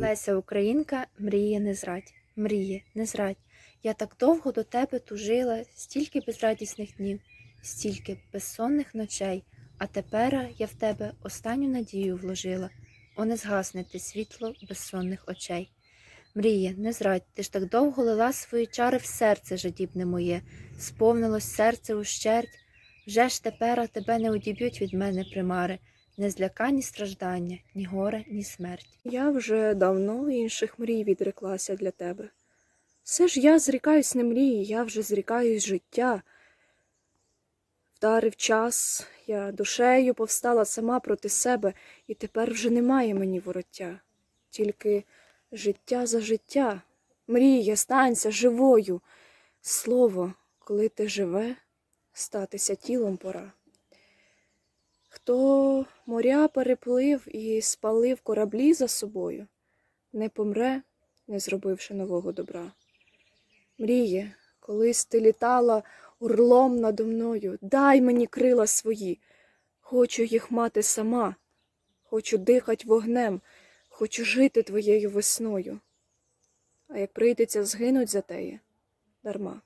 Леся Українка, мріє не зрадь, мріє, не зрадь. Я так довго до тебе тужила, стільки безрадісних днів, стільки безсонних ночей, а тепер я в тебе останню надію вложила. О, не згасне ти світло безсонних очей. Мріє, не зрадь, ти ж так довго лила свої чари в серце жадібне моє, сповнилось серце ущерть, вже ж тепер тебе не одіб'ють від мене примари, не зляка ні страждання, ні горе, ні смерть. Я вже давно інших мрій відреклася для тебе. Все ж я зрікаюсь не мрії, я вже зрікаюсь життя. Вдарив час, я душею повстала сама проти себе, і тепер вже немає мені вороття. Тільки життя за життя. Мрія, станься живою. Слово, коли ти живе, статися тілом пора. Хто моря переплив і спалив кораблі за собою, не помре, не зробивши нового добра. Мріє, колись ти літала орлом надо мною, дай мені крила свої, хочу їх мати сама, хочу дихать вогнем, хочу жити твоєю весною. А як прийдеться згинуть за теє, дарма.